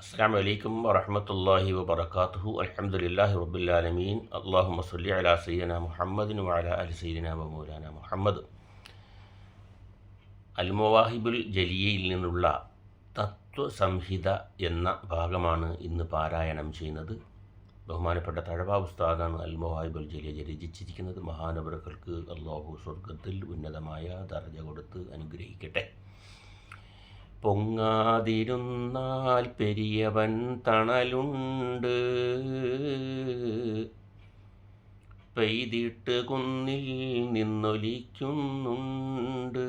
അസ്സാം വലൈക്കും വറഹമത്തല്ലാഹി വബർക്കാത്തുഹു അലഹമുല്ലാഹി റബ്ബുലാലമീൻ. അള്ളാഹു മസ്ലി അല സയ്യന മുഹമ്മദിന് വാല അൽ സയ്യന വമൂലാന മുഹമ്മദ്. അൽ മുവാഹിബുൽ ജലിയയിൽ നിന്നുള്ള തത്വസംഹിത എന്ന ഭാഗമാണ് ഇന്ന് പാരായണം ചെയ്യുന്നത്. ബഹുമാനപ്പെട്ട തഴവ ഉസ്താദാണ് അൽ മുവാഹിബുൽ ജലിയ രചിച്ചിരിക്കുന്നത്. മഹാനവറുകൾക്ക് അള്ളാഹു സ്വർഗത്തിൽ ഉന്നതമായ ദർജ കൊടുത്ത് അനുഗ്രഹിക്കട്ടെ. പൊങ്ങാതിരുന്നാൽ പെരിയവൻ തണലുണ്ട്. പെയ്തിട്ട് കുന്നിൽ നിന്നൊലിക്കുന്നുണ്ട്.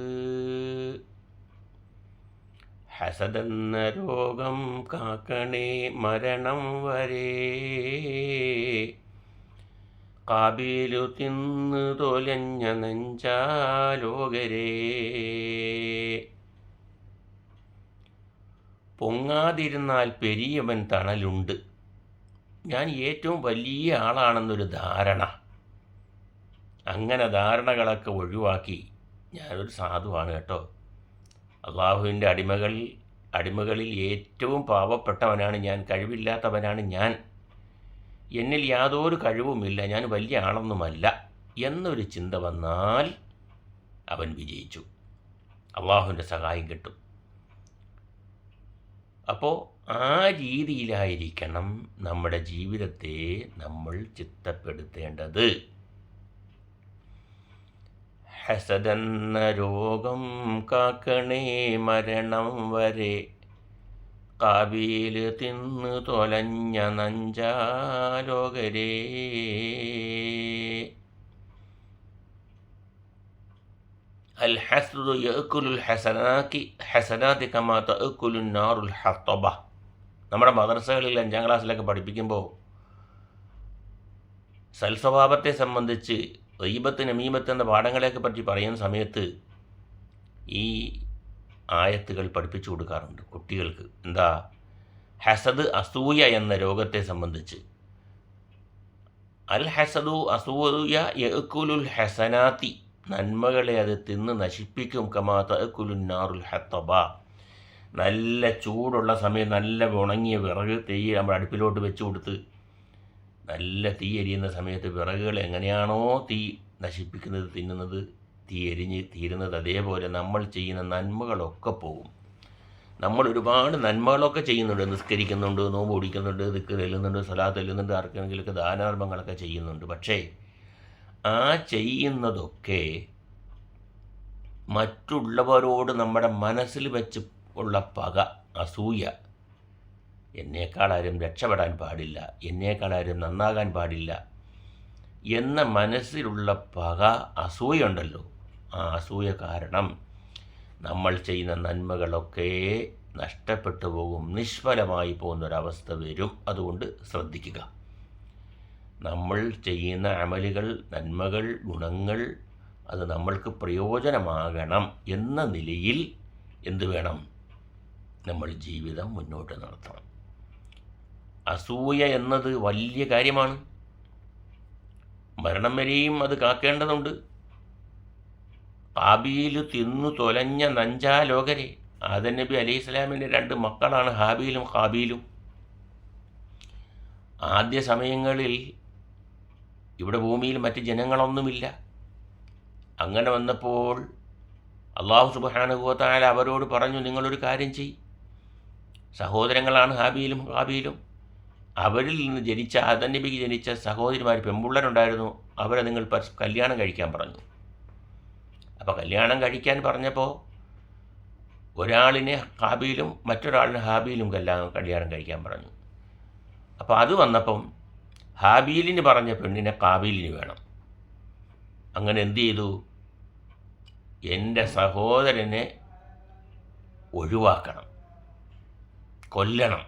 ഹസതെന്ന രോഗം കാക്കണേ മരണം വരെ. കാബീലു തിന്ന് തൊലഞ്ഞ നെഞ്ചാലോകരേ. പൊങ്ങാതിരുന്നാൽ പെരിയവൻ തണലുണ്ട്. ഞാൻ ഏറ്റവും വലിയ ആളാണെന്നൊരു ധാരണ. അങ്ങനെ ധാരണകളൊക്കെ ഒഴിവാക്കി ഞാനൊരു സാധുവാണ് കേട്ടോ. അള്ളാഹുവിന്റെ അടിമകളിൽ അടിമകളിൽ ഏറ്റവും പാവപ്പെട്ടവനാണ് ഞാൻ കഴിവില്ലാത്തവനാണ് ഞാൻ. എന്നിൽ യാതൊരു കഴിവുമില്ല ഞാൻ വലിയ ആളൊന്നുമല്ല എന്നൊരു ചിന്ത വന്നാൽ അവൻ വിജയിച്ചു. അള്ളാഹുവിന്റെ സഹായം കിട്ടും. അപ്പോൾ ആ രീതിയിലായിരിക്കണം നമ്മുടെ ജീവിതത്തെ നമ്മൾ ചിത്തപ്പെടുത്തേണ്ടത് ഹസതെന്ന രോഗം കാക്കണേ മരണം വരെ. കാവിയിൽ തിന്ന് തൊലഞ്ഞ നഞ്ചാലോകരേ അൽ ഹസ്ദു യഅക്കുലുൽ ഹസനാക്കി ഹസനാത്തി കമാ തഅക്കുലുൻ നാറുൽ നമ്മുടെ മദ്രസകളിൽ അഞ്ചാം ക്ലാസ്സിലൊക്കെ പഠിപ്പിക്കുമ്പോൾ സൽസ്വഭാവത്തെ സംബന്ധിച്ച് റീബത്ത് നമീമത്ത് എന്ന പാഠങ്ങളെയൊക്കെ പറ്റി പറയുന്ന സമയത്ത് ഈ ആയത്തുകൾ പഠിപ്പിച്ചു കൊടുക്കാറുണ്ട് കുട്ടികൾക്ക്. എന്താ? ഹസദ് അസൂയ എന്ന രോഗത്തെ സംബന്ധിച്ച്. അൽ ഹസദു അസൂയ യഅക്കുലുൽ ഹസനാത്തി നന്മകളെ അത് തിന്ന് നശിപ്പിക്കും. കമാത്ത കുലുന്നാറുൽ ഹത്തബ. നല്ല ചൂടുള്ള സമയം നല്ല ഉണങ്ങിയ വിറക് തീ നമ്മൾ അടുപ്പിലോട്ട് വെച്ച് കൊടുത്ത് നല്ല തീ എരിയുന്ന സമയത്ത് വിറകുകൾ എങ്ങനെയാണോ തീ നശിപ്പിക്കുന്നത് തിന്നുന്നത് തീ എരിഞ്ഞ് തീരുന്നത് അതേപോലെ നമ്മൾ ചെയ്യുന്ന നന്മകളൊക്കെ പോകും. നമ്മൾ ഒരുപാട് നന്മകളൊക്കെ ചെയ്യുന്നുണ്ട്. നിസ്കരിക്കുന്നുണ്ട് നോമ്പ് ഓടിക്കുന്നുണ്ട് ദിക്ക് തെല്ലുന്നുണ്ട് സ്വലാത്ത് തെല്ലുന്നുണ്ട് ആർക്കെങ്കിലൊക്കെ ദാനാർമ്മങ്ങളൊക്കെ ചെയ്യുന്നുണ്ട്. പക്ഷേ ആ ചെയ്യുന്നതൊക്കെ മറ്റുള്ളവരോട് നമ്മുടെ മനസ്സിൽ വെച്ച് ഉള്ള പക അസൂയ എന്നേക്കാളാരും രക്ഷപ്പെടാൻ പാടില്ല എന്നേക്കാളാരും നന്നാകാൻ പാടില്ല എന്ന മനസ്സിലുള്ള പക അസൂയുണ്ടല്ലോ. ആ അസൂയ കാരണം നമ്മൾ ചെയ്യുന്ന നന്മകളൊക്കെ നഷ്ടപ്പെട്ടു പോകും നിഷ്ഫലമായി പോകുന്നൊരവസ്ഥ വരും. അതുകൊണ്ട് ശ്രദ്ധിക്കുക. നമ്മൾ ചെയ്യുന്ന അമലുകൾ നന്മകൾ ഗുണങ്ങൾ അത് നമ്മൾക്ക് പ്രയോജനമാകണം എന്ന നിലയിൽ എന്തു വേണം? നമ്മൾ ജീവിതം മുന്നോട്ട് നടത്തണം. അസൂയ എന്നത് വലിയ കാര്യമാണ്. മരണം വരെയും അത് കാക്കേണ്ടതുണ്ട്. ഹാബിയിൽ തിന്നു തൊലഞ്ഞ നഞ്ചാ ലോകരെ. ആദൻ നബി അലൈഹി സ്വലാമിന്റെ രണ്ട് മക്കളാണ് ഹാബിയിലും ഹാബിയിലും. ആദ്യ സമയങ്ങളിൽ ഇവിടെ ഭൂമിയിൽ മറ്റ് ജനങ്ങളൊന്നുമില്ല. അങ്ങനെ വന്നപ്പോൾ അള്ളാഹു സുബാനുഭവത്തായ അവരോട് പറഞ്ഞു നിങ്ങളൊരു കാര്യം ചെയ് സഹോദരങ്ങളാണ് ഹാബിയിലും ഹാബിയിലും. അവരിൽ നിന്ന് ജനിച്ച അതന്നബിക്ക് ജനിച്ച സഹോദരിമാർ പെൺപിള്ളേരുണ്ടായിരുന്നു. അവരെ നിങ്ങൾ കല്യാണം കഴിക്കാൻ പറഞ്ഞു. അപ്പോൾ കല്യാണം കഴിക്കാൻ പറഞ്ഞപ്പോൾ ഒരാളിനെ ഹാബിയിലും മറ്റൊരാളിനെ ഹാബിയിലും കല്യാണം കല്യാണം കഴിക്കാൻ പറഞ്ഞു. അപ്പോൾ അത് വന്നപ്പം ഹാബീലിന് പറഞ്ഞ പെണ്ണിനെ കാബീലിന് വേണം. അങ്ങനെ എന്തു ചെയ്തു? എന്റെ സഹോദരനെ ഒഴിവാക്കണം. കൊല്ലണം.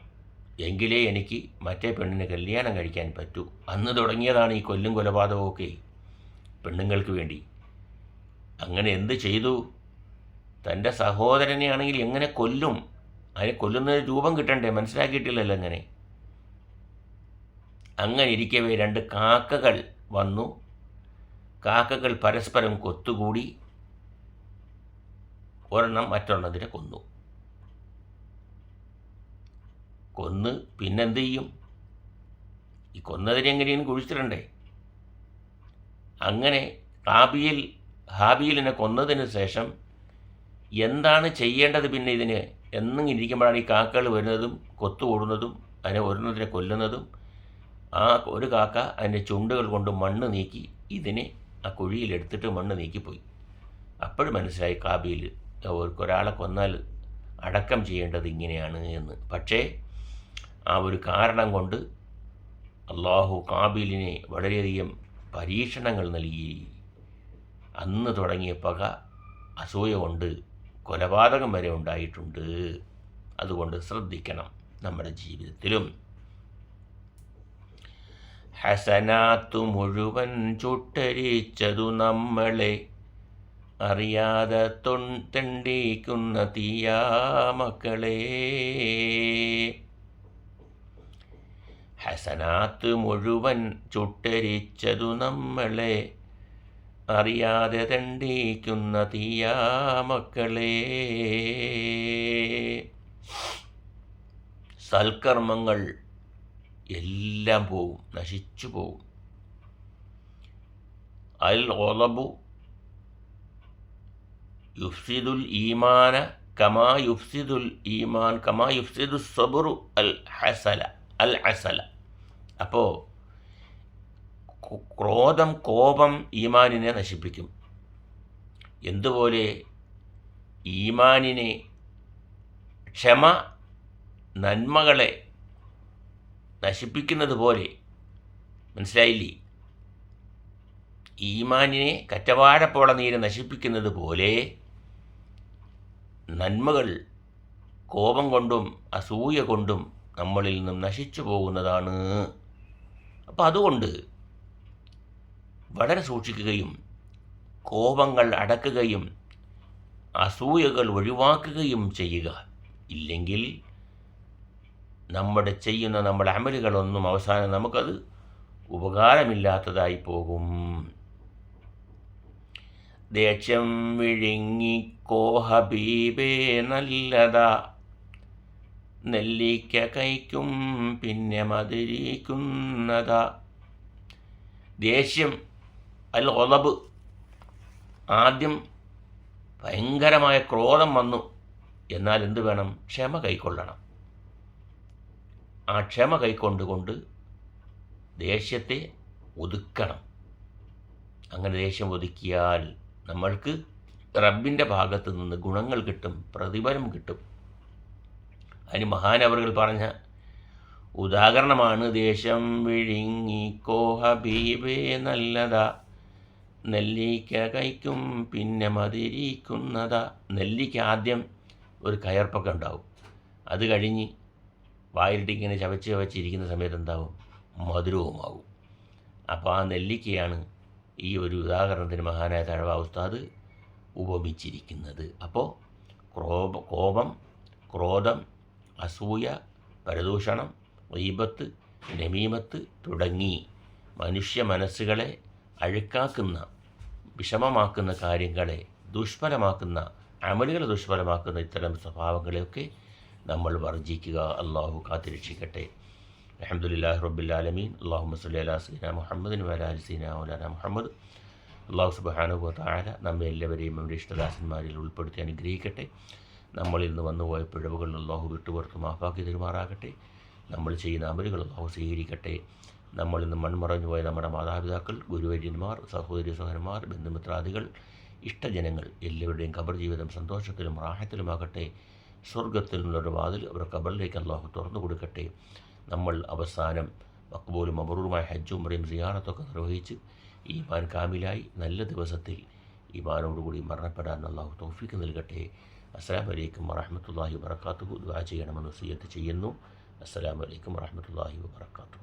എങ്കിലേ എനിക്ക് മറ്റേ പെണ്ണിനെ കല്യാണം കഴിക്കാൻ പറ്റൂ. അന്ന് തുടങ്ങിയതാണ് ഈ കൊല്ലും കൊലപാതകമൊക്കെ പെണ്ണുങ്ങൾക്ക് വേണ്ടി. അങ്ങനെ എന്ത് ചെയ്തു? തന്റെ സഹോദരനെ ആണെങ്കിൽ എങ്ങനെ കൊല്ലും? അതിനെ കൊല്ലുന്നതിന് രൂപം കിട്ടണ്ടേ? മനസ്സിലാക്കിയിട്ടില്ലല്ലോ അങ്ങനെ അങ്ങനെ ഇരിക്കവേ രണ്ട് കാക്കകൾ വന്നു. കാക്കകൾ പരസ്പരം കൊത്തുകൂടി. ഒരെണ്ണം മറ്റൊരെണ്ണത്തിനെ കൊന്നു. കൊന്ന് പിന്നെന്ത് ചെയ്യും ഈ കൊന്നതിനെ എങ്ങനെയും കുഴിച്ചിടണ്ടേ? അങ്ങനെ ഹാബിയിൽ ഹാബിയിലിനെ കൊന്നതിന് ശേഷം എന്താണ് ചെയ്യേണ്ടത് പിന്നെ ഇതിന്? എന്നും ഇരിക്കുമ്പോഴാണ് ഈ കാക്കകൾ വരുന്നതും കൊത്തുകൂടുന്നതും അതിനെ ഒരെണ്ണത്തിനെ കൊല്ലുന്നതും ആ ഒരു കാക്ക അതിന്റെ ചുണ്ടുകൾ കൊണ്ട് മണ്ണ് നീക്കി ഇതിനെ ആ കുഴിയിലെടുത്തിട്ട് മണ്ണ് നീക്കിപ്പോയി. അപ്പോഴും മനസ്സിലായി കാബിയിൽ ഒരാളെ കൊന്നാൽ അടക്കം ചെയ്യേണ്ടത് ഇങ്ങനെയാണ് എന്ന്. പക്ഷേ ആ ഒരു കാരണം കൊണ്ട് അള്ളാഹു കാബിലിനെ വളരെയധികം പരീക്ഷണങ്ങൾ നൽകി. അന്ന് തുടങ്ങിയ പക അസൂയ കൊണ്ട് കൊലപാതകം വരെ ഉണ്ടായിട്ടുണ്ട്. അതുകൊണ്ട് ശ്രദ്ധിക്കണം നമ്മുടെ ജീവിതത്തിലും. ഹസനാത്തു മുഴുവൻ ചുട്ടരിച്ചതു നമ്മളെ. അറിയാതെ തൊണ്ടെണ്ടിക്കുന്ന തീയാ മക്കളെ. ഹസനാത്ത് മുഴുവൻ ചുട്ടരിച്ചതു നമ്മളെ. അറിയാതെ തണ്ടിക്കുന്ന തീയാ മക്കളെ. സൽക്കർമ്മങ്ങൾ എല്ലാം പോവും നശിച്ചു പോവും. അൽ ഒലബു യുഫ്സിദുൽ ഈമാന കമാ യുഫ്സിദുൽ ഈമാൻ കമാ യുഫ്സിദു സബുറു അൽ ഹസല അൽ ഹസല. അപ്പോൾ ക്രോധം കോപം ഈമാനിനെ നശിപ്പിക്കും. എന്തുപോലെ ഈമാനിനെ ക്ഷമ നന്മകളെ നശിപ്പിക്കുന്നത് പോലെ മനസ്സിലായില്ലേ? ഈമാനിനെ കറ്റവാഴപ്പോള നീര് നശിപ്പിക്കുന്നത് പോലെ നന്മകൾ കോപം കൊണ്ടും അസൂയ കൊണ്ടും നമ്മളിൽ നിന്നും നശിച്ചു പോകുന്നതാണ്. അപ്പോൾ അതുകൊണ്ട് വളരെ സൂക്ഷിക്കുകയും കോപങ്ങൾ അടക്കുകയും അസൂയകൾ ഒഴിവാക്കുകയും ചെയ്യുക. ഇല്ലെങ്കിൽ നമ്മുടെ ചെയ്യുന്ന നമ്മുടെ അമലുകളൊന്നും അവസാനം നമുക്കത് ഉപകാരമില്ലാത്തതായി പോകും. ദേഷ്യം വിഴുങ്ങിക്കോ ഹബീബേ നല്ലതാ. നെല്ലിക്ക കൈക്കും പിന്നെ മതിരിക്കുന്നതാ. ദേഷ്യം അൽ ഒലബ് ആദ്യം ഭയങ്കരമായ ക്രോധം വന്നു. എന്നാൽ എന്ത് വേണം? ക്ഷമ കൈക്കൊള്ളണം. ആ ക്ഷമ കൈക്കൊണ്ടുകൊണ്ട് ദേഷ്യത്തെ ഒതുക്കണം. അങ്ങനെ ദേഷ്യം ഒതുക്കിയാൽ നമ്മൾക്ക് റബ്ബിന്റെ ഭാഗത്ത് നിന്ന് ഗുണങ്ങൾ കിട്ടും പ്രതിഫലം കിട്ടും. അതിന് മഹാനവറുകൾ പറഞ്ഞ ഉദാഹരണമാണ് ദേശം വിഴുങ്ങിക്കോ ഹബീബേ നല്ലതാ. നെല്ലിക്ക കൈക്കും പിന്നെ മതിരിക്കുന്നതാ. നെല്ലിക്ക ആദ്യം ഒരു കയർപ്പൊക്കെ ഉണ്ടാവും. അത് കഴിഞ്ഞ് വായിലിട്ട് ഇങ്ങനെ ചവച്ച് ചവച്ചിരിക്കുന്ന സമയത്ത് എന്താവും മധുരവുമാവും. അപ്പോൾ ആ നെല്ലിക്കയാണ് ഈ ഒരു ഉദാഹരണത്തിന് മഹാനായ തഴവ ഉസ്താദ് ഉപമിച്ചിരിക്കുന്നത്. അപ്പോൾ ക്രോപ കോപം ക്രോധം അസൂയ പരദൂഷണം വൈപത്ത് നമീമത്ത് തുടങ്ങി മനുഷ്യ മനസ്സുകളെ അഴുക്കാക്കുന്ന വിഷമമാക്കുന്ന കാര്യങ്ങളെ ദുഷ്ഫലമാക്കുന്ന അമലുകളെ ദുഷ്ഫലമാക്കുന്ന ഇത്തരം സ്വഭാവങ്ങളെയൊക്കെ നമ്മൾ വർജിക്കുക. അള്ളാഹു കാത്തിരക്ഷിക്കട്ടെ. അഹമ്മദില്ലാ റബ്ബുല്ലാലമീൻ അള്ളാഹു മസ്ലി അലാ സീന മുഹമ്മദിന് വലാൽ സീന മൗലാന മുഹമ്മദ്. അള്ളാഹു സുബാനുബ താര നമ്മെ എല്ലാവരെയും നമ്മുടെ ഇഷ്ടദാസന്മാരിൽ ഉൾപ്പെടുത്തി അനുഗ്രഹിക്കട്ടെ. നമ്മളിൽ നിന്ന് വന്നുപോയ പിഴവുകൾ അള്ളാഹു വിട്ടുപുറത്ത് മാഫാക്കി തരുമാറാകട്ടെ. നമ്മൾ ചെയ്യുന്ന അമലുകൾ അള്ളാഹു സ്വീകരിക്കട്ടെ. നമ്മളിൽ നിന്ന് മൺമറഞ്ഞു പോയ നമ്മുടെ മാതാപിതാക്കൾ ഗുരുവര്യന്മാർ സഹോദരി സഹോദരന്മാർ ബന്ധുമിത്രാദികൾ ഇഷ്ടജനങ്ങൾ എല്ലാവരുടെയും ഖബർ ജീവിതം സന്തോഷത്തിലും റാഹത്തിലുമാകട്ടെ. സ്വർഗത്തിൽ നിന്നൊരു വാതിൽ അവർ കബറിലേക്ക് അള്ളാഹു തുറന്നു കൊടുക്കട്ടെ. നമ്മൾ അവസാനം മക്ബൂലും അബറൂറുമായ ഹജ്ജും മറിയും സിയാറത്തൊക്കെ നിർവഹിച്ച് ഈമാൻ കാമിലായി നല്ല ദിവസത്തിൽ ഈമാനോടുകൂടി മരണപ്പെടാൻ അള്ളാഹു തോഫിക്ക് നൽകട്ടെ. അസ്സാം വലൈക്കും വറഹമത്തല്ലാഹി വറക്കാത്തു ദുആ ചെയ്യണമെന്ന് സിയത്ത് ചെയ്യുന്നു. അസ്സാം വലൈക്കും വറഹമത്തല്ലാഹി വാത്തു